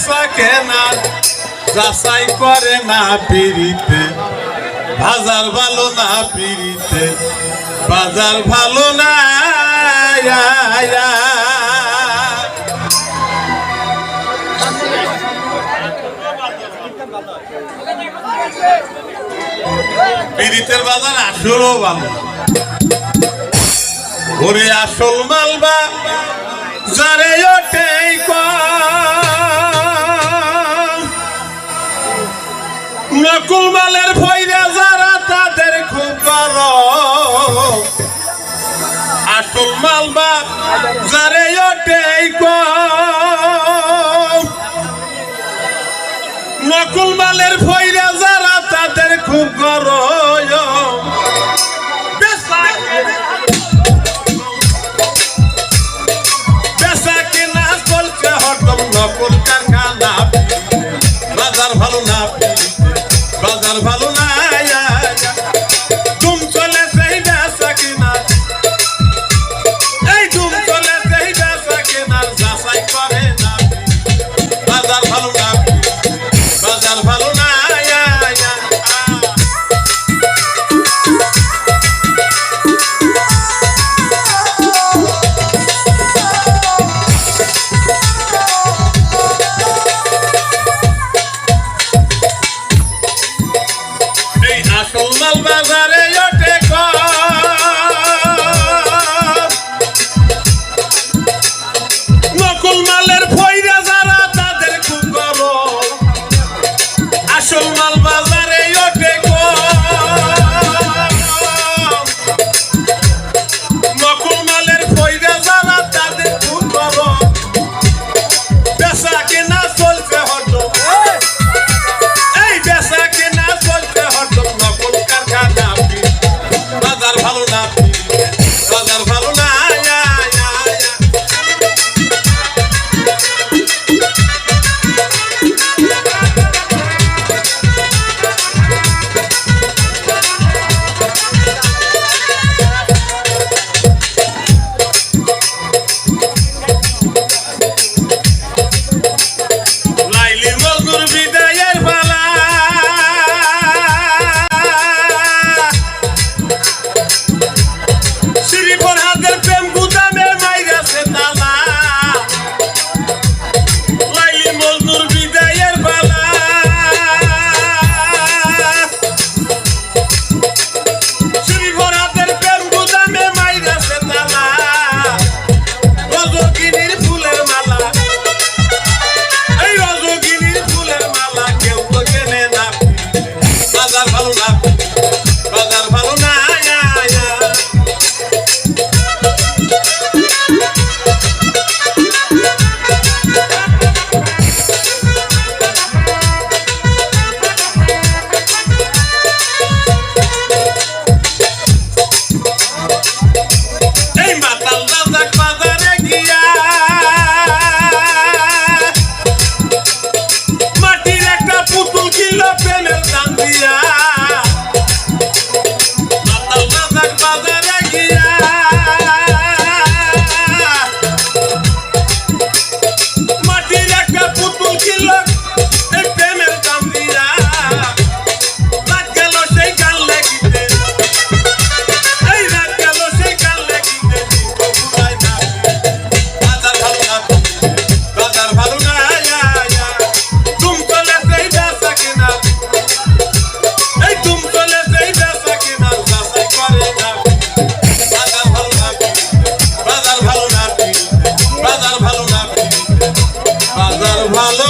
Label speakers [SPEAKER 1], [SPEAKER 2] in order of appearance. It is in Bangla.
[SPEAKER 1] বেচা কেনা যাচাই করে না পিড়িতে বাজার ভালো না পিড়িতে বাজার ভালো না। পিড়িতের বাজার আসলেও ভালো ওরে আসল মালবা, যারে ওঠেই কম। নকুল মালের ভৈরা যারা তাদের খুব গরম আসল মালবা যারে ওঠেই কম। নকুল মালের ভৈরা যারা তাদের খুব গরম বেচা কেনা চলছে হরদম নকল কারখানা। বাজার ভালো না। কেনার যাচাই roll, roll, roll.